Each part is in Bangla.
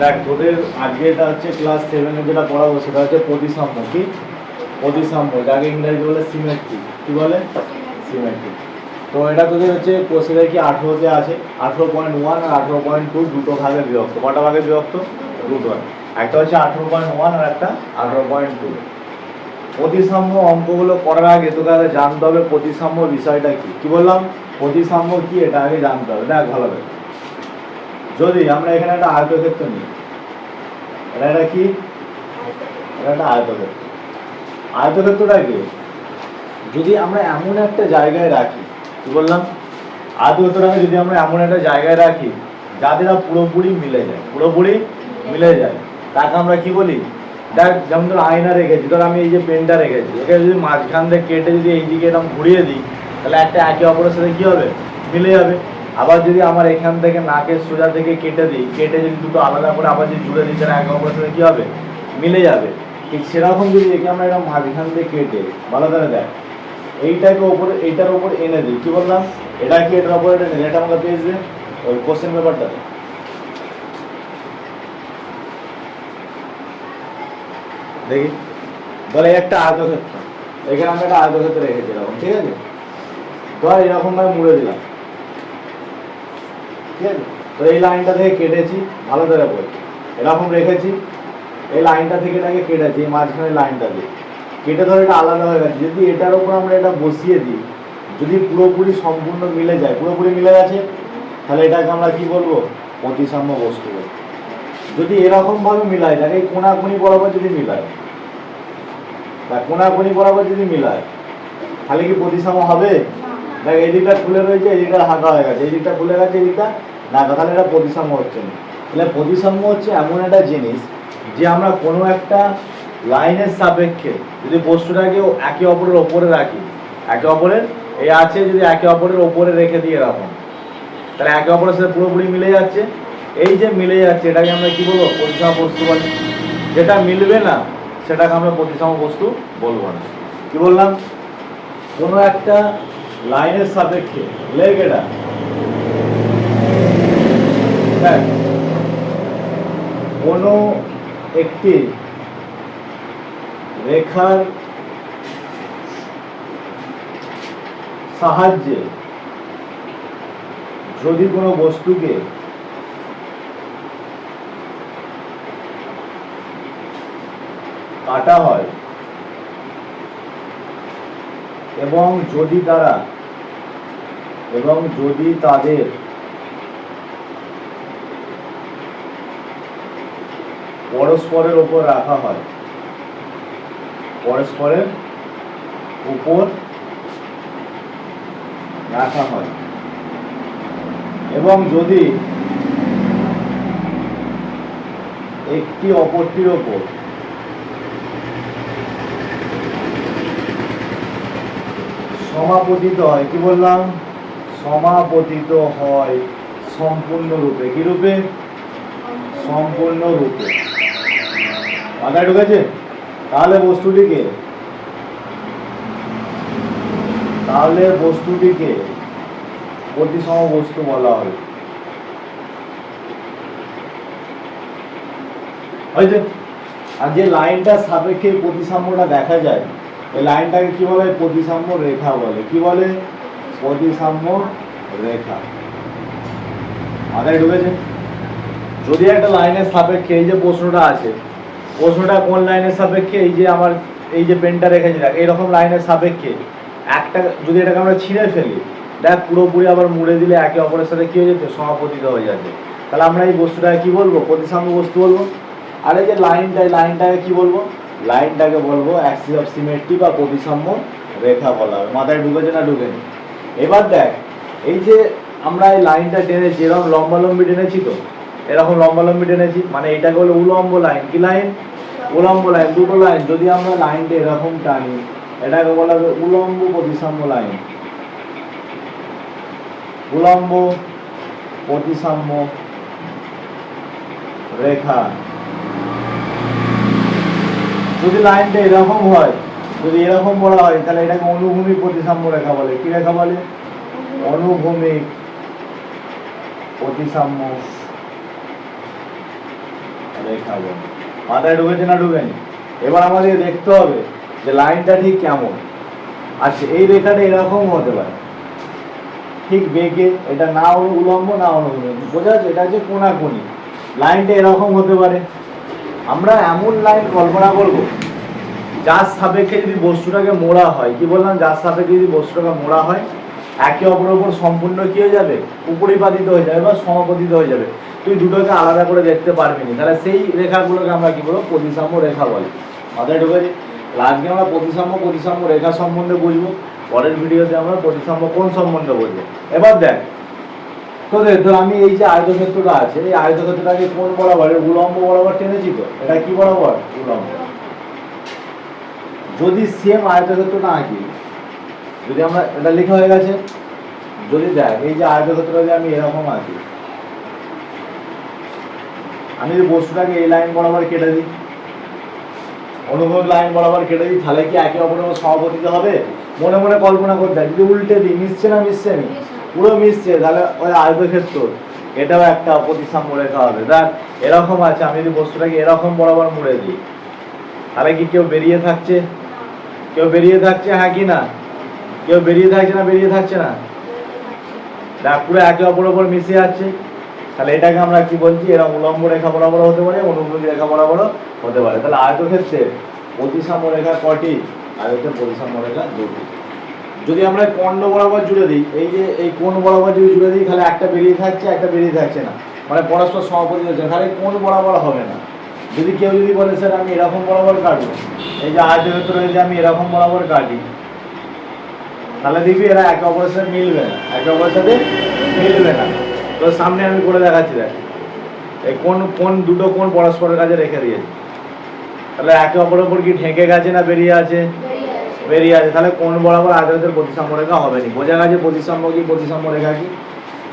দেখ, তোদের আজকে এটা হচ্ছে ক্লাস সেভেনে যেটা পড়াবো সেটা হচ্ছে প্রতিসাম্য কি? প্রতিসাম্য যাকে ইংরেজি বলে সিমেট্রি কি বলে? সিমেট্রি তো এটা তোদের হচ্ছে কোর্সের কি আঠেরোতে আছে? আঠেরো পয়েন্ট ওয়ান আর আঠেরো পয়েন্ট টু দুটো ভাগে বিভক্ত। কটা ভাগে বিভক্ত? দুটো একটা হচ্ছে আঠেরো পয়েন্ট ওয়ান আর একটা আঠেরো পয়েন্ট টু প্রতিসাম্য অঙ্কগুলো করার আগে তোকে আগে জানতে হবে প্রতিসাম্য বিষয়টা কি। কি বললাম? প্রতিসাম্য কি? এটা আগে জানতে হবে। দেখ, ভালো করে। যদি আমরা এখানে একটা আয়তক্ষেত্র নিই, এটা একটা কি? এটা একটা আয়তক্ষেত্র। আয়তক্ষেত্রটা কি? যদি আমরা এমন একটা জায়গায় রাখি, কি বললাম? আয়তক্ষেত্রটাকে যদি আমরা এমন একটা জায়গায় রাখি যাদের পুরোপুরি মিলে যায়, পুরোপুরি মিলে যায়। তাকে আমরা কি বলি? দেখ, যেমন ধর আয়না রেখেছি, ধর আমি এই যে পেনটা রেখেছি, একে যদি মাঝখান থেকে কেটে যদি এইদিকে এরকম ঘুরিয়ে দিই, তাহলে একটা একে অপরের সাথে কী হবে? মিলে যাবে। আবার যদি আমার এখান থেকে নাকের সোজা থেকে কেটে দিই, কেটে যদি দুটো আলাদা করে আবার যদি জুড়ে দিই, তাহলে একে অপরের সাথে কী হবে? মিলে যাবে। ঠিক সেরকম যদি একে আমরা এরকম মাঝখান থেকে কেটে, ভালো করে দেখ, এইটাকে ওপরে, এইটার ওপর এনে দিই, কি বললাম? এটা কি এটার ওপর দিই? এটা আমাকে দে ওই কোশ্চেন পেপারটাতে দেখি। বলে একটা আয়তক্ষেত্র। এখানে আমরা একটা আয়তক্ষেত্র রেখেছি এরকম ঠিক আছে? ধর এরকম ভাবে মুড়ে দিলাম। ঠিক আছে? তো এই লাইনটা থেকে কেটেছি, ভালো করে বল। এরকম রেখেছি, এই লাইনটা থেকে এটাকে কেটেছি, এই মাঝখানে লাইনটা দিয়ে। কেটে ধর এটা আলাদা হয়ে গেছে। যদি এটার উপর আমরা এটা বসিয়ে দিই, যদি পুরোপুরি সম্পূর্ণ মিলে যায়, পুরোপুরি মিলে গেছে, তাহলে এটাকে আমরা কি বলব? প্রতিসাম্য বস্তু যদি এরকম ভাবে মিলায় যাকে এই কোনাকুনি বরাবর যদি মিলায়, তা কোনাকুনি বরাবর যদি মিলায়, তাহলে কি প্রতিসাম্য হবে? দেখ, এই দিকটা খুলে রয়েছে, এই দিকটা হাঁকা হয়ে গেছে। এই দিকটা খুলে গেছে, এই দিকটা না, তাহলে এটা প্রতিসাম্য হচ্ছে না। তাহলে প্রতিসাম্য হচ্ছে এমন একটা জিনিস যে আমরা কোনো একটা লাইনের সাপেক্ষে যদি বস্তুটাকে একে অপরের ওপরে রাখি, একে অপরের, এই আছে যদি একে অপরের ওপরে রেখে দিয়ে এরকম তাহলে একে অপরের সাথে পুরোপুরি মিলে যাচ্ছে। এই যে মিলে যাচ্ছে, এটাকে আমরা কি বলব? প্রতিসম বস্তু বলি। যেটা মিলবে না, সেটাকে আমরা প্রতিসম বস্তু বলব না। কি বললাম? কোনো একটা লাইনের সাপেক্ষে লেগ এটা দেখ, কোনো একটি রেখার সাহায্যে যদি কোনো বস্তুকে কাটা হয় এবং যদি তারা এবং যদি তাদের পরস্পরের উপর রাখা হয়, পরস্পরের উপর রাখা হয়। এবং যদি একটি অপরটির ওপর সমাপতিত হয়, কি বললাম? সমাপতিত হয় সম্পূর্ণ রূপে কি রূপে? সম্পূর্ণ রূপে মাথায় ঢুকেছে? তাহলে বস্তুটিকে তাহলে বস্তুটিকে প্রতিসম বস্তু বলা হয়। হয়েছে? আর যে লাইনটা সাপেক্ষে প্রতিসাম্যটা দেখা যায়, এই লাইনটাকে কি বলে? প্রতিসাম্য রেখা বলে। কি বলে? প্রতিসাম্য রেখা। মাথায় ঢুকেছে? যদি একটা লাইনের সাপেক্ষে এই যে প্রশ্নটা আছে, প্রশ্নটা কোন লাইনের সাপেক্ষে? এই যে আমার, এই যে পেনটা রেখেছি, দেখ, এইরকম লাইনের সাপেক্ষে একটা, যদি এটাকে আমরা ছিঁড়ে ফেলি, দেখ, পুরোপুরি আবার মুড়ে দিলে একে অপরের সাথে কি হয়ে যেত সমাপতিত হয়ে যাবে তাহলে আমরা এই বস্তুটাকে কি বলব? প্রতিসাম্য বস্তু বলব? আর এই যে লাইনটা, এই লাইনটাকে কি বলব? লাইনটাকে বলব অ্যাক্সিস অফ সিমেট্রি বা প্রতিসাম্য রেখা বলা। হবে মাথায় ঢুকেছে না ঢুকেনি? এবার দেখ, এই যে আমরা এই লাইনটা টেনেছি এরকম লম্বালম্বি টেনেছি তো, এরকম লম্বালম্বি টেনেছি মানে এটাকে হলো উলম্ব লাইন। কি লাইন? উলম্ব লাইন, দুটো লাইন। যদি আমরা লাইনটা এরকম টানি, এটাকে বলা হবে উলম্ব প্রতিসাম্য লাইন। উলম্ব প্রতিসাম্য রেখা। যদি লাইনটা এরকম হয় যদি এরকম বলা হয়, তাহলে এটাকে অনুভূমিক প্রতিসাম্য রেখা বলে। কি রেখা বলে? অনুভূমিক প্রতিসাম্য রেখা বন্ধ মাথায় ঢুকেছে না ঢুকেনি? এবার আমাদের দেখতে হবে যে লাইনটা ঠিক কেমন। আচ্ছা এই রেখাটা এরকম হতে পারে। ঠিক বেঁকে, এটা না উলম্ব, না অনুভূমিক। বোঝা যাচ্ছে, এটা হচ্ছে কোনাকুনি। লাইনটা এরকম হতে পারে। আমরা এমন লাইন কল্পনা করব যার সাপেক্ষে যদি বস্তুটাকে মোড়া হয়, কি বললাম? যার সাপেক্ষে যদি বস্তুটাকে মোড়া হয়, একে অপরের উপর সম্পূর্ণ কি হয়ে যাবে? উপরিপাতিত হয়ে যাবে বা সমাপতিত হয়ে যাবে। তুই দুটোকে আলাদা করে দেখতে পারবি না। তাহলে সেই রেখাগুলোকে আমরা কি বলব? প্রতিসাম্য রেখা বলি। মাথায় ঢুকেছি আজকে আমরা প্রতিসাম্য প্রতিসাম্য, রেখা সম্বন্ধে বুঝব। পরের ভিডিওতে আমরা প্রতিসাম্য কোন সম্বন্ধে বুঝব? এবার দেখ। তো ধর আমি এই যে আয়তক্ষেত্রটা আছে, এই আয়তক্ষেত্রটাকে কোন বরাবর? উলম্ব বরাবর টেনেছি তো? এটা কি বরাবর? উলম্ব। যদি সেম আয়তক্ষেত্রটা আঁকি, যদি আমরা, এটা লেখা হয়ে গেছে? যদি দেখ, এই যে আয়তক্ষেত্রটা যদি আমি এরকম আঁকি, আমি যদি বস্তুটাকে এই লাইন বরাবর কেটে দিই অনুভব লাইন বরাবর কেটে দিই, তাহলে কি একে অপরের উপর সমাপতিত হবে? মনে মনে কল্পনা করতে। যদি উল্টে দিই, মিশছে না মিশছে না? পুরো মিশছে, তাহলে ওই আয়তক্ষেত্র, এটাও একটা প্রতিসাম্য রেখা হবে। দেখ, এরকম আছে, আমি যদি বস্তুটাকে এরকম বরাবর মুড়ে দিই, তাহলে কি কেউ বেরিয়ে থাকছে? কেউ বেরিয়ে থাকছে হ্যাঁ কি না? কেউ বেরিয়ে থাকছে না, বেরিয়ে থাকছে না? পুরো একে অপরের ওপর মিশে যাচ্ছে তাহলে এটাকে আমরা কি বলছি? এরা উলম্ব রেখা বরাবর হতে পারে অনুভূমিক রেখা বরাবর হতে পারে। তাহলে আয়তক্ষেত্রে প্রতিসাম্য রেখা কটি? আয়তের প্রতিসাম্য রেখা দুটি। যদি আমরা কর্ণ বরাবর জুড়ে দিই, এই যে এই কোণ বরাবর যদি জুড়ে দিই, তাহলে একটা বেরিয়ে থাকছে, একটা বেরিয়ে থাকছে না। মানে পরস্পর সমাপতি হচ্ছে তাহলে কোণ বরাবর হবে না। যদি কেউ যদি বলে, স্যার, আমি এরকম বরাবর কাটবো। এই যে আয়তক্ষেত্র যদি আমি এরকম বরাবর কাটি। তাহলে দেখবি এরা একে অপরের সাথে মিলবে না, একে অপরের সাথে মিলবে না। তো সামনে আমি করে দেখাচ্ছি, দেখ। এই কোন কোন, দুটো কোন পরস্পরের কাছে রেখে দিয়েছে। তাহলে একে অপরের উপর কি ঢেকে গেছে না বেরিয়ে আছে? বেরিয়ে আছে। তাহলে কোন বরাবর আয়তক্ষেত্রের প্রতিসাম্য রেখা হবে না? বোঝা গেছে প্রতিসাম্য কি, প্রতিসাম্য রেখা কি?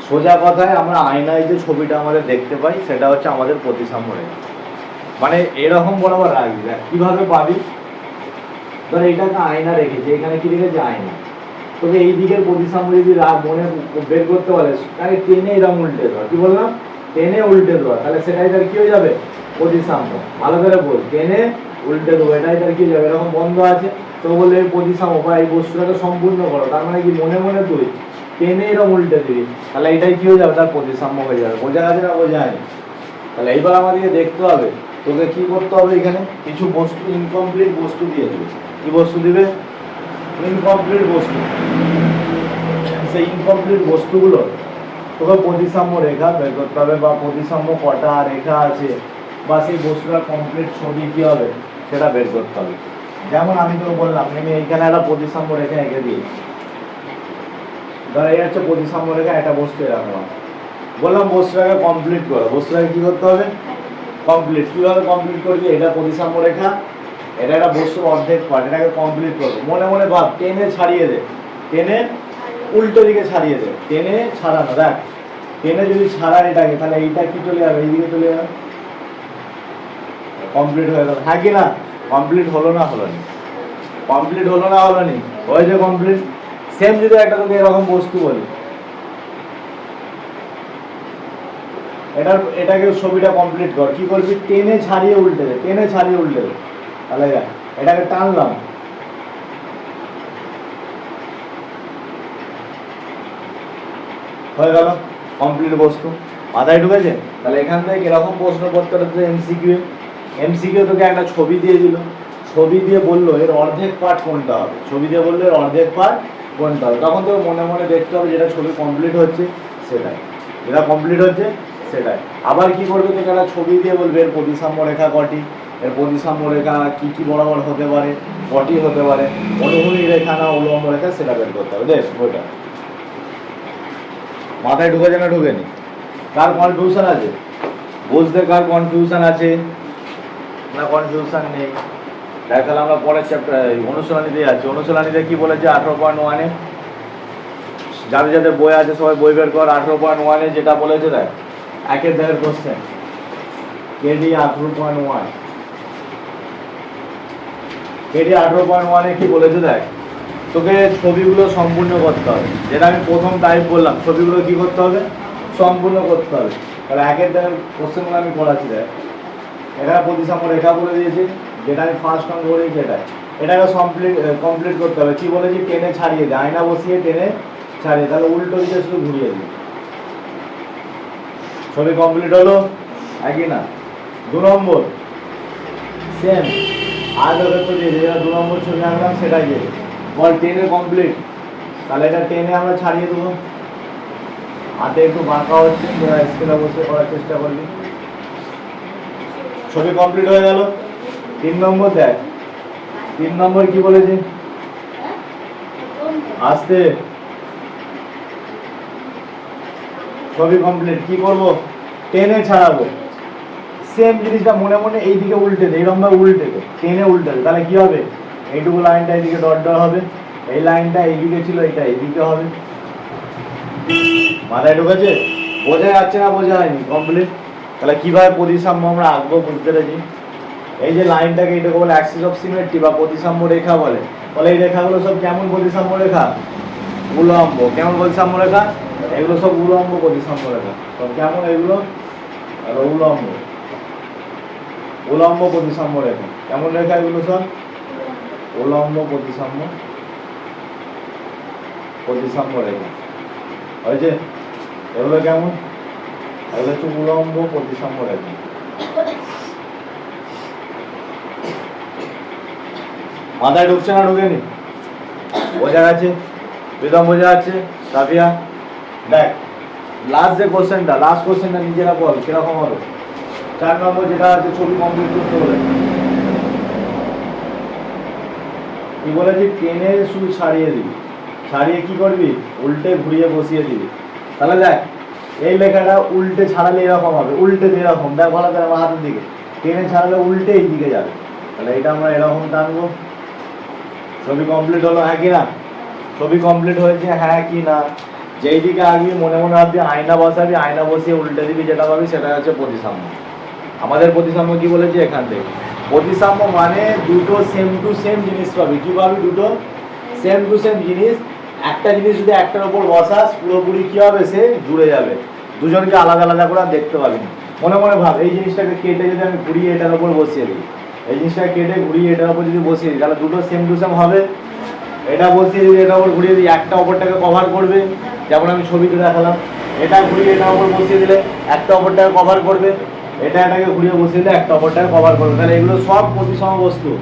সোজা কথায় আমরা আয়নায় যে ছবিটা আমাদের দেখতে পাই, সেটা হচ্ছে আমাদের প্রতিসাম্য রেখা। মানে এরকম বরাবর রাখবি। দেখ, কীভাবে পাবি? ধর এইটাকে আয়না রেখেছে এখানে কি রেখেছে? আয়না। তোকে এই দিকের প্রতিসাম্য যদি মনে বের করতে পারে তাহলে টেনে এরকম উল্টে দেওয়া কি বললাম? টেনে উল্টে দেওয়া তাহলে সেটাই তার কি হয়ে যাবে? প্রতিসাম্য। ভালো করে বল টেনে উল্টে দেবো এটাই তার কি যাবে? এরকম বন্ধ আছে। তো বলে এই প্রতিসাম্য বা এই বস্তুটাকে সম্পূর্ণ করো। তার মানে কি? মনে মনে তুই টেনে এরকম উল্টে দিবি। তাহলে এটাই কি হয়ে যাবে? তার প্রতিসাম্য হয়ে যাবে। বোঝা গেছে না বোঝা তাহলে এইবার আমাদেরকে দেখতে হবে। তোকে কি করতে হবে এখানে? কিছু বস্তু ইনকমপ্লিট বস্তু দিয়ে দেবে। কি বস্তু দিবে? ইনকমপ্লিট বস্তু। সেই ইনকমপ্লিট বস্তুগুলো তোকে প্রতিসাম্য রেখা বের করতে হবে বা প্রতিসাম্য কটা রেখা আছে বা সেই বস্তুটা কমপ্লিট ছবি কী হবে সেটা বের করতে হবে। যেমন আমি তোকে বললাম, আমি এইখানে একটা প্রতিসাম্য রেখা এঁকে দিই ধর এই হচ্ছে প্রতিসাম্য রেখা, একটা বস্তু এরকম। বললাম বস্তুটাকে কমপ্লিট করো। বস্তুটাকে কী করতে হবে? কমপ্লিট কীভাবে কমপ্লিট করবি? এটা প্রতিসাম্য রেখা। এটা একটা বস্তুর অর্ধেক পার্ট এটাকে কমপ্লিট করব। মনে মনে ভাব, টেনে ছাড়িয়ে দে। টেনে উল্টো দিকে ছাড়িয়ে দে। টেনে ছাড়ানো, দেখ। টেনে যদি ছাড়ান এটাকে, তাহলে এইটা কি চলে যাবে? এইদিকে চলে যাবে। কমপ্লিট হয়ে গেল। হ্যাঁ কি না? কমপ্লিট হলো না হলো না। কমপ্লিট হলো না হলো নি। হয়েছে কমপ্লিট সেম যদি একটা তোকে এরকম বস্তু বলি। এটার এটাকে ছবিটা কমপ্লিট কর। কি করবি? টেনে ছাড়িয়ে উল্টে দে, টেনে ছাড়িয়ে উল্টে দে। তাহলে এটাকে টানলাম। হয়ে গেল কমপ্লিট বস্তু। মাথায় ঢুকেছে? তাহলে এখান থেকে এরকম প্রশ্ন করতে হলে এমসিকিউ এমসিকিউ তোকে একটা ছবি দিয়ে দিল। ছবি দিয়ে বলল, এর অর্ধেক পার্ট কোনটা হবে? ছবি দিয়ে বলল, এর অর্ধেক পার্ট কোনটা হবে? তখন তোকে মনে মনে দেখতে হবে যেটা ছবি কমপ্লিট হচ্ছে, সেটাই। যেটা কমপ্লিট হচ্ছে সেটাই। আবার কি করবে তোকে একটা ছবি দিয়ে বলবে, এর প্রতিসাম্য রেখা কটি? এর প্রতিসাম্য রেখা কি কি বরাবর হতে পারে? কটি হতে পারে? অনুভূমিক রেখা না উলম্ব রেখা সেটা বের করতে হবে। দেখ ওইটা মাথায় ঢুকেছে না ঢুকেনি। কার কনফিউশন আছে? বুঝতে কার কনফিউশন আছে? না কনফিউশন নেই। দেখ তাহলে আমরা পরের চ্যাপ্টার অনুশীলনীতে যাচ্ছি। অনুশীলনীতে কি বলেছে? আঠারো পয়েন্ট ওয়ানে যাদের যাদের বই আছে, সবাই বই বের কর। আঠারো পয়েন্ট ওয়ানে যেটা বলেছে, দেখ। একের দাগের question K D point one K D point ওয়ানে কি বলেছে দেখ? তোকে ছবিগুলো সম্পূর্ণ করতে হবে। যেটা আমি প্রথম টাইপ বললাম, ছবিগুলো কি করতে হবে? সম্পূর্ণ করতে হবে। তাহলে একের দাগের কোশ্চেনগুলো আমি পড়াচ্ছি দেখ। এখানে প্রতিসাম্য রেখা বলে দিয়েছি, যেটা আমি ফার্স্ট অঙ্ক করেছি এটা এটাকে কমপ্লিট কমপ্লিট করতে হবে। কি বলেছি? টেনে ছাড়িয়ে দে। আয়না বসিয়ে টেনে ছাড়িয়ে তাহলে উল্টো দিকে শুধু ঘুরিয়ে দিই ছবি কমপ্লিট হলো? একই না? দু নম্বর। সেম আজ ওদের তো দিয়ে যেটা দু নম্বর ছবি আনলাম সেটাই দিয়ে বল টেনে কমপ্লিট তাহলে এটা টেনে আমরা ছাড়িয়ে দেবো। হাতে একটু বাঁকা হচ্ছে তোরা স্কেলে বসে করার চেষ্টা করবি। ছবি কমপ্লিট হয়ে গেল। তিন নম্বর দেখ। তিন নম্বর কি বলেছে? আসতে। ছবি কমপ্লিট কি করব? টেনে ছাড়াবো। সেম জিনিসটা মনে মনে এইদিকে উল্টে দে এইরকম ভাবে উল্টে দে। টেনে উল্টে দে তাহলে কি হবে? এইটুকু লাইনটা এইদিকে ডট ডট হবে। এই লাইনটা এইদিকে ছিল এটা এইদিকে হবে। মাথায় ঢুকেছে? বোঝা যাচ্ছে না, বোঝা হয়নি কমপ্লিট তাহলে কীভাবে প্রতিসাম্য আমরা আঁকবো বুঝতে পেরেছি? এই যে লাইনটাকে এটাকে বলে অ্যাক্সিস অফ সিমেট্রি বা প্রতিসাম্য রেখা বলে। বলে এই রেখাগুলো সব কেমন প্রতিসাম্য রেখা? উলম্ব। কেমন প্রতিসাম্য রেখা এগুলো সব উলম্ব প্রতিসাম্য রেখা সব কেমন এগুলো? উলম্ব। উলম্ব প্রতিসাম্য রেখা কেমন রেখা এগুলো সব? উলম্ব প্রতিসাম্য প্রতিসাম্য রেখা হয়েছে এগুলো কেমন? এগুলো হচ্ছে উলম্ব প্রতিসাম্য রেখা মাথায় ঢুকছে না, ঢুকেনি? বোঝা গেছে? প্রীতম বোঝা যাচ্ছে সাফিয়া, দেখ লাস্ট যে কোশ্চেনটা লাস্ট কোশ্চেনটা নিজেরা বল, কীরকম হবে? চার নম্বর যেটা আছে, ছবি কমপ্লিট করতে বলে। কি বলেছি টেনে শুধু ছাড়িয়ে দিবি। ছাড়িয়ে কি করবি? উল্টে ঘুরিয়ে বসিয়ে দিবি। তাহলে দেখ, এই লেখাটা উল্টে ছাড়ালে এরকম হবে, উল্টে এরকম। দেখ, ভালো করে আমার হাতের দিকে। টেনে ছাড়ালে উল্টে এই দিকে যাবে। তাহলে এটা আমরা এরকম টানবো। ছবি কমপ্লিট হলো হ্যাঁ কি না? ছবি কমপ্লিট হয়েছে হ্যাঁ কি না? যেই দিকে আঁকবি মনে মনে ভাববি, আয়না বসাবি, আয়না বসিয়ে উল্টে দিবি যেটা পাবি সেটা হচ্ছে প্রতিসাম্য। আমাদের প্রতিসাম্য কি বলেছে এখান থেকে? প্রতিসাম্য মানে দুটো সেম টু সেম জিনিস পাবি। কি পাবি দুটো? সেম টু সেম জিনিস। একটা জিনিস যদি একটার উপর বসাস, পুরোপুরি কি হবে? সে জুড়ে যাবে। দুজনকে আলাদা আলাদা করে দেখতে পাবি না। মনে মনে ভাব, এই জিনিসটাকে কেটে যদি আমি ঘুরিয়ে এটার উপর বসিয়ে দিই, এই জিনিসটাকে কেটে ঘুরিয়ে এটার উপর যদি বসিয়ে দিই, তাহলে দুটো সেম টু সেম হবে। এটা দিই এটার উপর ঘুরিয়ে দিই একটা অপরটাকে কভার করবে। যেমন আমি ছবিতে দেখালাম। এটা ঘুরিয়ে, এটা ওপর বসিয়ে দিলে একটা অপরটাকে কভার করবে। এটা এটাকে ঘুরিয়ে বসিয়ে দিলে একটা অপরটাকে কভার করবে। তাহলে এগুলো সব প্রতিসম বস্তু।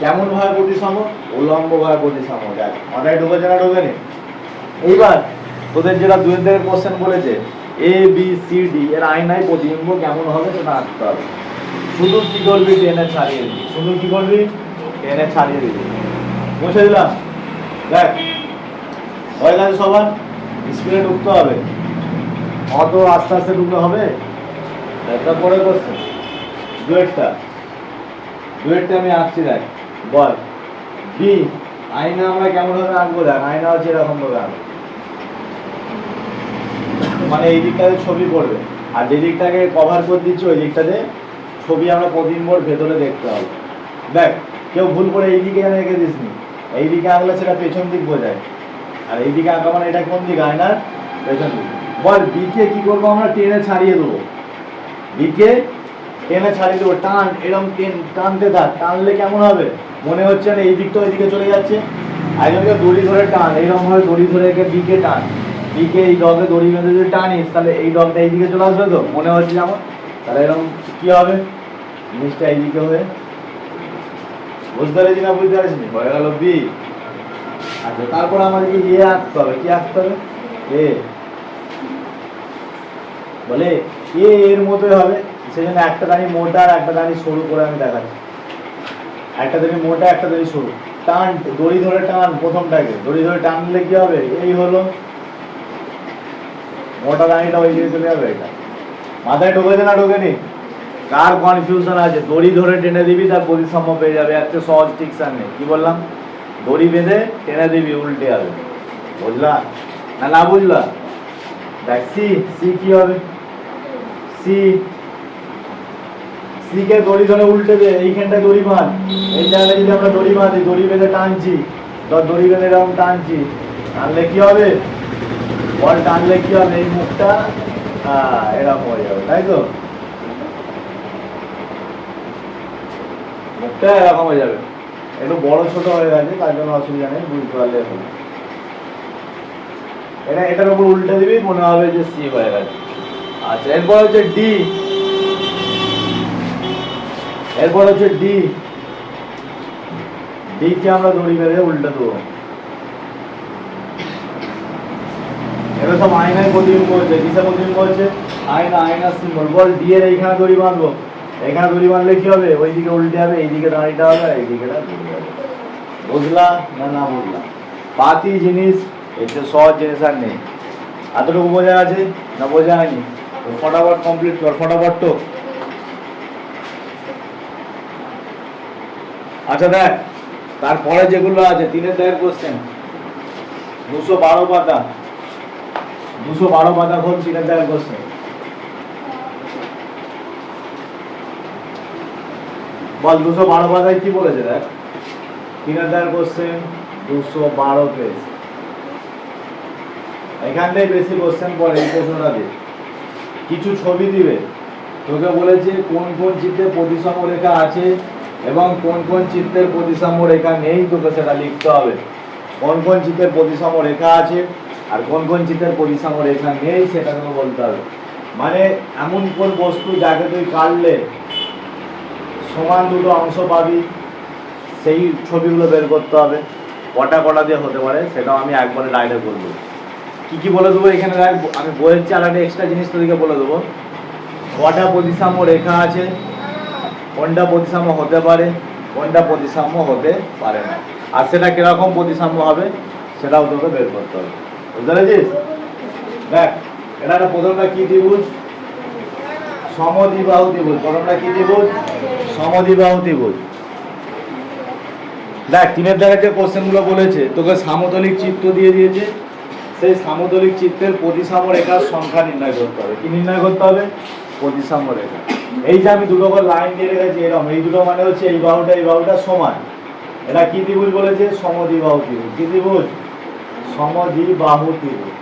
কেমন ভাবে প্রতিসম? উলম্ব ভাবে প্রতিসম। দেখ, মাথায় ঢুকেছে না ঢোকেনি? এইবার তোদের যেটা দুই থেকে কোশ্চেন বলেছে এ বি সি ডি এর আয়নায় প্রতিবিম্ব কেমন হবে সেটা আঁকতে হবে। শুধু কি করবি? টেনে ছাড়িয়ে দিবি। শুধু কি করবি? টেনে ছাড়িয়ে দিবি। মুছে দিলাম। দেখ হয়ে গেছে সবার, স্পিডে ঢুকতে হবে। অত আস্তে আস্তে ঢুকলে হবে। একটা পরে করছে ডুয়েটটা ডুয়েটটা আমি আঁকছি, দেখ, বল। বি আয়না আমরা কেমন ভাবে আঁকবো, দেখ, আয়না হচ্ছে এরকম ভাবে আঁকবো। মানে এই দিকটাতে ছবি পড়বে। আর যে দিকটাকে কভার করে দিচ্ছি, ওই দিকটাতে ছবি আমরা প্রতিবিম্বর ভেতরে দেখতে হবে। দেখ, কেউ ভুল করে এই দিকে যেন এঁকে দিসনি। এই দিকে আঁকলে সেটা পেছন দিক বোঝায়। আর এই দিকে আঁকা মানে এটা কোন দিক? আয়নার পেছন দিক। বল বিকে কি করব আমরা? টেনে ছাড়িয়ে দেবো। বিকে টেনে ছাড়িয়ে দেবো। টান এরকম টেন, টানতে থাক। টানলে কেমন হবে? মনে হচ্ছে না এই দিকটা ওই দিকে চলে যাচ্ছে। আর দড়ি ধরে টান। এইরকম ভাবে দড়ি ধরে একে বিকে টান। বিকে এই ডগে দড়ি বেঁধে যদি টানিস, তাহলে এই ডগটা এই দিকে চলে আসবে তো? মনে হচ্ছে যেমন? তাহলে এরকম কি হবে? জিনিসটা এইদিকে হয়ে বুঝতে না বুঝতে পারছি হয়ে গেল বি আচ্ছা তারপর আমাদেরকে এ আঁকতে হবে? কি আঁকতে হবে? এ। বলে, এ এর মতোই হবে, সেজন্য একটা দানি মোটা আর একটা দানি সরু করে আমি দেখাচ্ছি। একটা দানি মোটা, একটা দানি সরু। টান, দড়ি ধরে টান, প্রথমটাকে। দড়ি ধরে টানলে কি হবে? এই হলো মোটা দানিটা ওই চলে যাবে এটা। মাথায় ঢুকেছে না ঢোকেনি? কার কনফিউশন আছে, দড়ি ধরে টেনে দিবি, তার প্রতিসাম্য পেয়ে যাবে। একটা সহজ টিকসান নেই। কি বললাম? দড়ি বেঁধে টেনে দিবি, উল্টে যাবে বুঝলা? না না বুঝলা? দেখ, সি সি কি হবে? সি সি কে দড়ি ধরে উল্টে দে, এইখানটা দড়ি বাঁধ। এই জায়গাটা যদি আমরা দড়ি বাঁধি, দড়ি বেঁধে টানছি দড়ি বেঁধে এরকম টানছি, টানলে কি হবে? বল, টানলে কি হবে? এই মুখটা এরকম হয়ে যাবে, তাই তো? মুখটা এরকম হয়ে যাবে। একটু বড় ছোট হয়ে গেছে, তার জন্য অসুবিধা নেই, বুঝতে পারলে এটা এটার উপর উল্টে দিবি, মনে হবে যে সি হয়ে গেছে। আচ্ছা এরপর হচ্ছে ডি এরপর হচ্ছে ডি কে আমরা দড়ি বেঁধে উল্টে দেবো। এটা সব আয়নায় প্রতিবিম্ব হচ্ছে, কিসে প্রতিবিম্ব হচ্ছে? আয়না আয়না সিম্বল বল ডি এর এইখানে দড়ি বাঁধবো। এখানে দড়ি বাঁধলে কি হবে, ওইদিকে উল্টে হবে, এইদিকে দাঁড়িটা হবে এইদিকে বুঝলা না না বুঝলা? পাতি জিনিস এতে সহজ জিনিস আর নেই। এতটুকু বোঝা আছে না বোঝা হয়নি? ফটাফট কমপ্লিট কর, ফটাফট তো। আচ্ছা দেখ, তারপরে যেগুলো আছে তিনের দেড় কোশ্চেন দুশো বারো পাতা। দুশো বারো পাতা খোল তিনের দেড় কোশ্চেন বল, দুশো বারো পাতায় কি বলেছে দেখ? দেড় কোশ্চেন দুশো বারো পেজ এখানটাই বেশি কোশ্চেন পড়ে, এই প্রশ্নটা দিয়ে কিছু ছবি দিবে। তোকে বলেছে কোন কোন প্রতিসম রেখা আছে এবং কোন কোন চিত্রের প্রতিসাম্য রেখা নেই, তোকে সেটা লিখতে হবে। কোন কোন চিত্রের প্রতিসম রেখা আছে আর কোন কোন চিত্রের প্রতিসম রেখা নেই, সেটা তোকে বলতে হবে। মানে এমন কোন বস্তু যাকে তুই কাটলে সমান দুটো অংশ পাবি, সেই ছবিগুলো বের করতে হবে। কটা কটা দিয়ে হতে পারে, সেটাও আমি একবারে রাইডে করব কি কি বলে দেবো এখানে? দেখ, আমি বইয়ের আলাদা এক্সট্রা জিনিস তোদেরকে বলে দেবো। কটা প্রতিসাম্য রেখা আছে, কোনটা প্রতিসাম্য হতে পারে, কোনটা প্রতিসাম্য হতে পারে না। আর সেটা কীরকম প্রতিসাম্য হবে, সেটাও তোকে বের করতে হবে। বুঝতে পেরেছিস? দেখ এটা একটা প্রথমটা কি ত্রিভুজ? সমদ্বিবাহু ত্রিভুজ। প্রথমটা কি ত্রিভুজ? সমদ্বিবাহু ত্রিভুজ দেখ তিনের দ্বারা যে কোশ্চেনগুলো বলেছে, তোকে সামতলিক চিত্র দিয়ে দিয়েছে, সেই সামতলিক চিত্রের প্রতিসাম্য রেখার সংখ্যা নির্ণয় করতে হবে। কি নির্ণয় করতে হবে? প্রতিসাম্য রেখা। এই যে আমি দুটো লাইন দিয়ে রেখেছি, এরকম। এই দুটো মানে হচ্ছে এই বাহুটা এই বাহুটা সমান। এটা কি ত্রিভুজ বলেছে? সমদ্বিবাহু ত্রিভুজ কি ত্রিভুজ? সমদ্বিবাহু ত্রিভুজ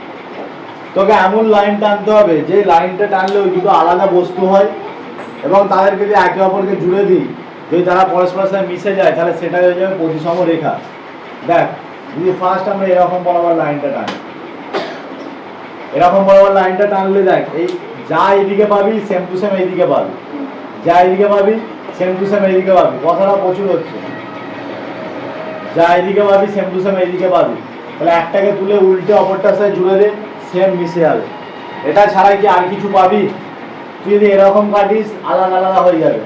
তোকে এমন লাইন টানতে হবে, যে লাইনটা টানলে ওই দুটো আলাদা বস্তু হয়। এবং তাদেরকে যদি একে অপরকে জুড়ে দিই। যদি তারা পরস্পরের সাথে মিশে যায়, তাহলে সেটা হয়ে যাবে প্রতিসম রেখা। দেখ, যদি ফার্স্ট আমরা এরকম বরাবর লাইনটা টানি। এরকম বরাবর লাইনটা টানলে দেখ, এই যা এইদিকে পাবি সেম টু সেম এইদিকে পাবি। যা এইদিকে পাবি সেম টু সেম এইদিকে পাবি। কথাটা প্রচুর হচ্ছে। যা এইদিকে পাবি সেম টু সেম এইদিকে পাবি। তাহলে একটাকে তুলে উল্টে অপরটার সাথে জুড়ে দে সেম মিশে যাবে। এটা ছাড়া কি আর কিছু পাবি? তুই যদি এরকম কাটিস, আলাদা আলাদা হয়ে যাবে।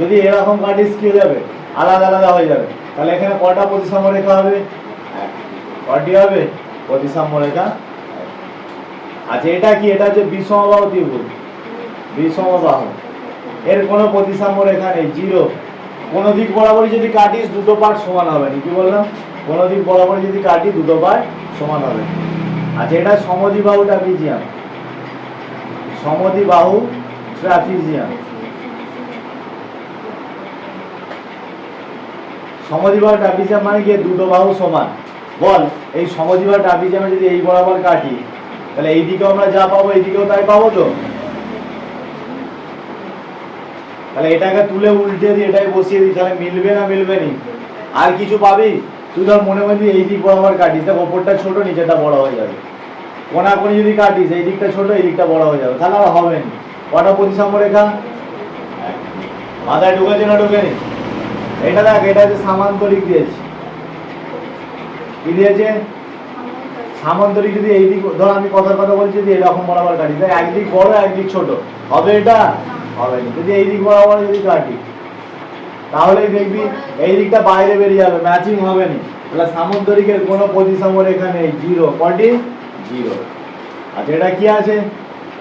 যদি এরকম কাটিস, কি যাবে? আলাদা আলাদা হয়ে যাবে। তাহলে এখানে কটা প্রতিসাম্য রেখা হবে? কটি হবে? প্রতিসাম্য রেখা আচ্ছা এটা কি? এটা হচ্ছে বিষমবাহু ত্রিভুজ। বিষমবাহু। এর কোনো প্রতিসাম্য রেখা নেই, জিরো। কোনো দিক বরাবরই যদি কাটিস, দুটো পার্ট সমান হবে না। কি বললাম? কোনো দিক বরাবরই যদি কাটি দুটো পার্ট সমান হবে। আচ্ছা এটা সমদ্বিবাহু ট্রাপিজিয়াম সমদ্বিবাহু ট্রাপিজিয়াম সমদ্বিবাহু ট্রাপিজিয়াম মানে কি দুটো বাহু সমান। বল, এই সমদ্বিবাহু ট্রাপিজিয়ামে যদি এই বরাবর কাটি, তাহলে এইদিকেও আমরা যা পাবো এইদিকেও তাই পাবো তো? তাহলে এটাকে তুলে উল্টে দিয়ে এটাই বসিয়ে দিই, তাহলে মিলবে না মিলবে নি? আর কিছু পাবি? তুই ধর মনে মনে এই দিক বরাবর কাটিস, দেখ ওপরটা ছোট নিচেটা বড় হয়ে যাবে। কোনা কোনি যদি কাটিস, এই দিকটা ছোট, এই দিকটা বড় হয়ে যাবে, তাহলে আর হবে না। কটা প্রতিসাম্য রেখা? মাথায় ঢুকেছে না ঢুকেনি? এটা দেখ, এটা হচ্ছে সামান্তরিক দিয়েছে। কি দিয়েছে? সামান্তরিক যদি এই দিক, ধর আমি কথার কথা বলছি, যদি এরকম বরাবর কাটি তাই একদিক বড় একদিক ছোট। হবে এটা? হবে না যদি এই দিক বরাবর যদি কাটি তাহলে দেখবি এই দিকটা বাইরে বেরিয়ে যাবে ম্যাচিং হবে না। তাহলে সামন্তরিকের কোনো প্রতিসম রেখা নেই জিরো কটি জিরো আচ্ছা এটা কি আছে?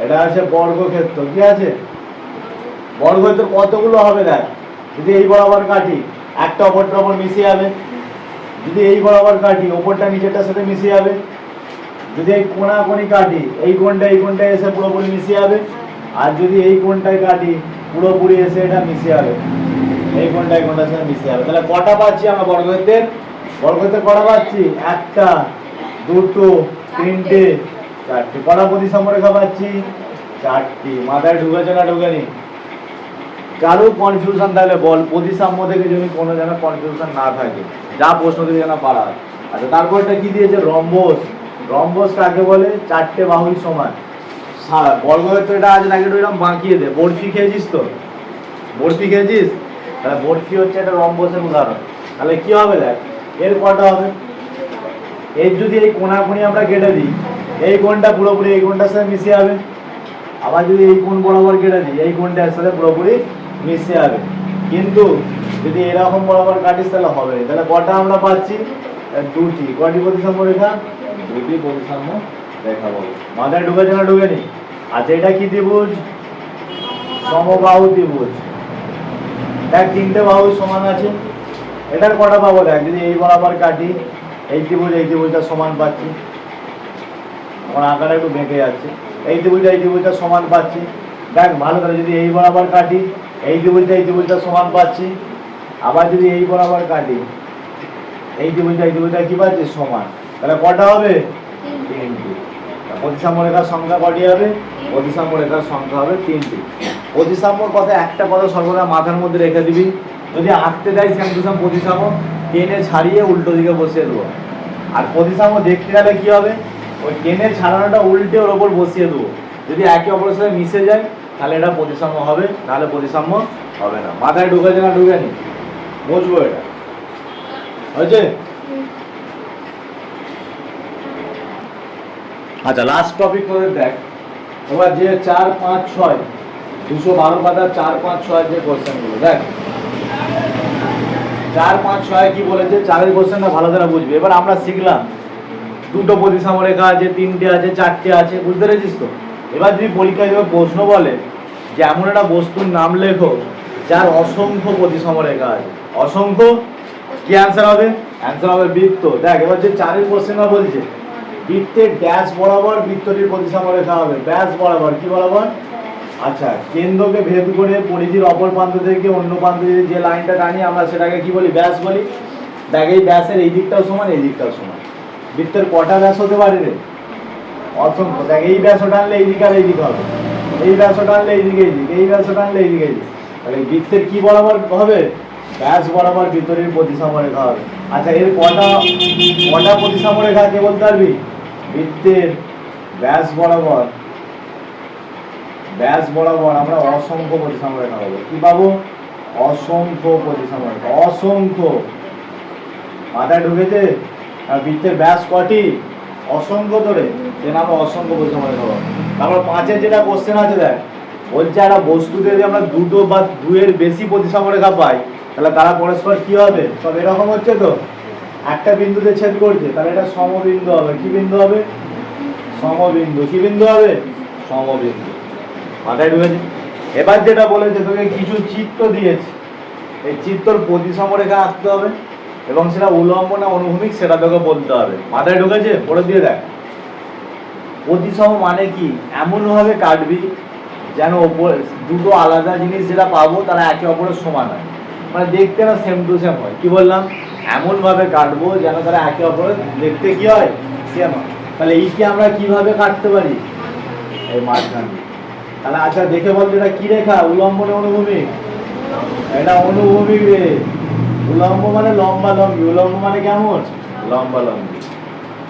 এটা আছে বর্গক্ষেত্র, কি আছে? বর্গক্ষেত্র কতগুলো হবে দেখ? যদি এই বরাবর কাটি, একটা অপরটা অপর মিশে যাবে। যদি এই বরাবর কাটি, ওপরটা নিচেরটার সাথে মিশে যাবে। যদি এই কোনা কোনি কাটি, এই কোণটা এই কোণটা এসে পুরোপুরি মিশে যাবে। আর যদি এই কোণটায় কাটি, পুরোপুরি এসে এটা মিশে যাবে। এই কোণটা এই কোণটার সাথে মিশে যাবে। তাহলে কটা পাচ্ছি আমরা বর্গক্ষেত্রের? বর্গক্ষেত্রে কটা পাচ্ছি? একটা, দুটো, তিনটে চারটে কটা প্রতিসম রেখা পাচ্ছি চারটি মাথায় ঢুকেছে না ঢুকেনি। কারও কনফিউশন তাহলে বল প্রতিসাম্য থেকে যদি কোনো যেন কনফিউশন না থাকে, যা প্রশ্ন থেকে যেন হয়। আচ্ছা তারপরটা কি দিয়েছে? রম্বস। রম্বস কাকে বলে? চারটে বাহুই সমান। বর্গক্ষেত্র এটা আজ নাকি একটু এরকম বাঁকিয়ে দে। বরফি খেয়েছিস তো? বরফি খেয়েছিস? তাহলে বরফি হচ্ছে একটা রম্বসের উদাহরণ। তাহলে কি হবে দেখ? এর কটা হবে? এর যদি এই কোনাকুনি আমরা কেটে দিই এই কোণটা পুরোপুরি এই কোণটার সাথে মিশে যাবে আবার যদি এই কোণ বরাবর কেটে দিই, এই কোণটার সাথে পুরোপুরি মিশে যাবে কিন্তু যদি এরকম বরাবর কাটিস তাহলে হবে। তাহলে কটা আমরা পাচ্ছি? দুটি। কটি প্রতিসাম্য রেখা? দুটি প্রতিসাম্য রেখা বলো। মাথায় ঢুকেছে না ঢুকেনি আচ্ছা এটা কি ত্রিভুজ? সমবাহু ত্রিভুজ। দেখ, তিনটে বাহু সমান আছে। এটার কটা পাবো দেখ? যদি এই বরাবর কাটি, এই ত্রিভুজ, এই ত্রিভুজটা সমান পাচ্ছি। আমার আঁকাটা একটু বেঁকে যাচ্ছে। এই ত্রিভুজটা এই ত্রিভুজটা সমান পাচ্ছি। দেখ ভালো করে যদি এই বরাবর কাটি এই ত্রিভুজটা এই ত্রিভুজটা সমান পাচ্ছি। আবার যদি এই বরাবর কাটি এই ত্রিভুজটা এই ত্রিভুজটা কী পাচ্ছি? সমান। তাহলে কটা হবে? তিনটি। প্রতিসাম্য রেখার সংখ্যা কটি হবে? প্রতিসাম্য রেখার সংখ্যা হবে তিনটি। প্রতিসাম্যর কথা একটা কথা সর্বদা মাথার মধ্যে রেখে দিবি। যদি আঁকতে দেয় সেম টু সেম প্রতিসাম্য টেনে ছাড়িয়ে উল্টো দিকে বসিয়ে দেবো। আর প্রতিসাম্য দেখতে গেলে কী হবে? ওই টেনে ছাড়ানোটা উল্টে ওর ওপর বসিয়ে দেবো। যদি একে অপরের সাথে মিশে যায়, তাহলে এটা প্রতিসাম্য হবে তাহলে প্রতিসাম্য হবে না। মাথায় ঢুকেছে না ঢুকেনি? বুঝব এটা। হয়েছে? আচ্ছা লাস্ট টপিক তোদের দেখ। এবার যে চার পাঁচ ছয়, দুশো বারো পাতা চার পাঁচ ছয় যে কোশ্চেনগুলো দেখ। চার পাঁচ ছয় কি বলেছে? চারের কোশ্চেনটা ভালো করে বুঝবি। এবার আমরা শিখলাম। দুটো প্রতিসাম্য রেখা আছে, তিনটে আছে, চারটে আছে, বুঝতে পেরেছিস তো? এবার যদি পরীক্ষায় যখন প্রশ্ন বলে যে এমন একটা বস্তুর নাম লেখো যার অসংখ্য প্রতিসাম্য রেখা আছে অসংখ্য? কি অ্যান্সার হবে? অ্যান্সার হবে বৃত্ত। দেখ, এবার যে চারের কোশ্চেনটা বলছে বৃত্তের ড্যাশ বরাবর বৃত্তটির প্রতিসাম্য রেখা হবে। ব্যাস বরাবর, কি বরাবর? আচ্ছা কেন্দ্রকে ভেদ করে পরিধির অপর প্রান্ত থেকে অন্য প্রান্ত যে লাইনটা টানি, আমরা সেটাকে কি বলি? ব্যাস বলি। দেখ, এই ব্যাসের এই দিকটাও সমান, এই দিকটাও সমান। বৃত্তের কটা ব্যাস হতে পারে রে? অসংখ্য। দেখ, এই ব্যাসও টানলে এই দিক আর এই দিক হবে। এই ব্যাসও টানলে এই দিকে, এই ব্যাসও টানলে এই দিকে তাহলে বৃত্তের কি বরাবর হবে? ব্যাস বরাবর ভিতরের প্রতিসাম্য রেখা হবে। আচ্ছা এর কটা কটা প্রতিসাম্য রেখা কে বলতে পারবি? বৃত্তের ব্যাস বরাবর ব্যাস বরাবর আমরা অসংখ্য প্রতিসাম্য রেখা পাবো। কি পাবো? অসংখ্য প্রতিসাম্য রেখা, অসংখ্য। মাথায় ঢুকেছে? আর বৃত্তের ব্যাস কটি? অসংখ্য ধরে। যে আমরা অসংখ্য রেখা পাবো তারপর পাঁচের যেটা কোশ্চেন আছে দেখ, বলছে একটা বস্তুতে যদি আমরা দুটো বা দুয়ের বেশি প্রতিসাম্য রেখা পাই, তাহলে তারা পরস্পর কি হবে? সব এরকম হচ্ছে তো? একটা বিন্দুতে ছেদ করছে, তাহলে এটা সমবিন্দু হবে। কি বিন্দু হবে? সমবিন্দু। কি বিন্দু হবে? সমবিন্দু। মাথায় ঢুকেছে? এবার যেটা বলেছে, তোকে কিছু চিত্র দিয়েছে। এই চিত্রর প্রতিসম রেখা আঁকতে হবে। এবং সেটা উলম্ব না অনুভূমিক, সেটা তোকে বলতে হবে। মাথায় ঢুকেছে? পড়ে দিয়ে দেখ। প্রতিসম মানে কি? এমনভাবে কাটবি যেন ওপর দুটো আলাদা জিনিস যেটা পাবো, তারা একে অপরের সমান হয়। মানে দেখতে না সেম টু সেম হয়। কি বললাম? এমনভাবে কাটবো যেন তারা একে অপরের দেখতে কি হয়? সেম হয়। তাহলে এই কি আমরা কীভাবে কাটতে পারি? এই মাঝখান তাহলে আচ্ছা দেখে বলতো এটা কি রেখা? উলম্ব না অনুভূমিক? এটা অনুভূমিক রে। উলম্ব মানে লম্বা লম্বি, উলম্ব মানে কেমন? লম্বা লম্বি।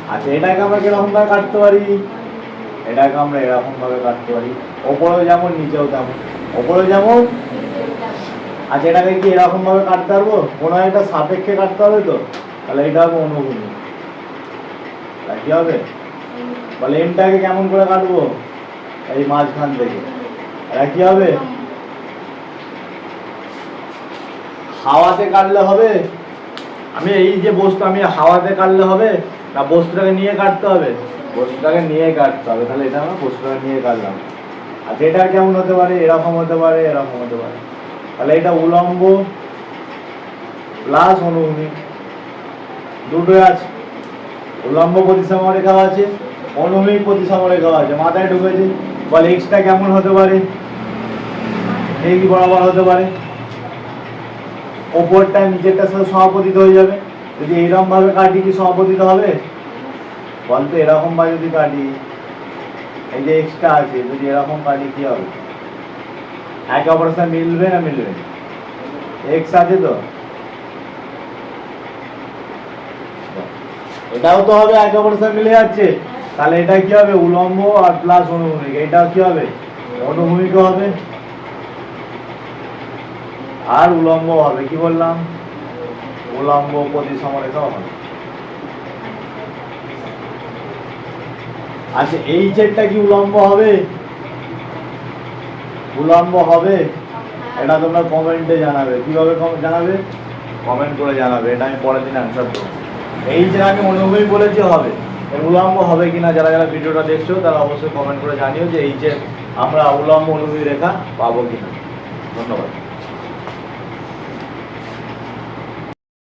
আচ্ছা এটাকে আমরা কীরকম ভাবে কাটতে পারি? এটাকে আমরা এরকম ভাবে কাটতে পারি। ওপরেও যেমন, নিচেও তেমন। ওপরেও যেমন? আচ্ছা এটাকে কি এরকম ভাবে কাটতে পারব? কোনো একটা সাপেক্ষে কাটতে হবে তো। তাহলে এটা হবে অনুভূমিক তাহলে কি হবে? বলে এমটাকে কেমন করে কাটবো? এই মাঝখান থেকে। এটা কি হবে? হাওয়াতে কাটলে হবে? আমি এই যে বস্তু, আমি হাওয়াতে কাটলে হবে? না বস্তুটাকে নিয়ে কাটতে হবে? বস্তুটাকে নিয়ে কাটতে হবে। তাহলে এটা আমরা বস্তুটাকে নিয়ে কাটলাম। আর যেটা কেমন হতে পারে, এরকম হতে পারে, এরকম হতে পারে। তাহলে এটা উলম্ব প্লাস অনুভূমিক দুটোই আছে। উলম্ব প্রতিসম রেখা আছে অনুভূমিক রেখা আছে। মাথায় ঢুকেছে। বলে এক্সটা কেমন হতে পারে? এই বরাবর হতে পারে? ওপরটা নিচেরটার সাথে সমাপতিত হয়ে যাবে। যদি এইরকম ভাবে কাটি কি সমাপতিত হবে? বলতো এরকম ভাবে যদি কাটি এই যে এক্সট্রা আছে, যদি এরকম কাটি কি হবে? একে অপরের সাথে মিলবে না মিলবে? এক্স আছে তো। এটাও তো হবে, একে অপরের সাথে মিলে যাচ্ছে। তাহলে এটা কি হবে? উলম্ব আর প্লাস অনুভূমিক। এটা কি হবে? অনুভূমিক হবে। আর উলম্ব হবে, কি বললাম? উলম্ব প্রতি হবে। আচ্ছা এই চেটটা কি উলম্ব হবে? উলম্ব হবে? এটা তোমরা কমেন্টে জানাবে। কীভাবে জানাবে? কমেন্ট করে জানাবে। এটা আমি পরের দিন অ্যান্সার দেবো। এই যে আমি অনুভবই বলেছি হবে উলম্ব হবে কিনা, যারা যারা ভিডিওটা দেখছ, তারা অবশ্যই কমেন্ট করে জানিও যে এই যে আমরা উলম্ব অনুভূমি রেখা পাবো কিনা। ধন্যবাদ।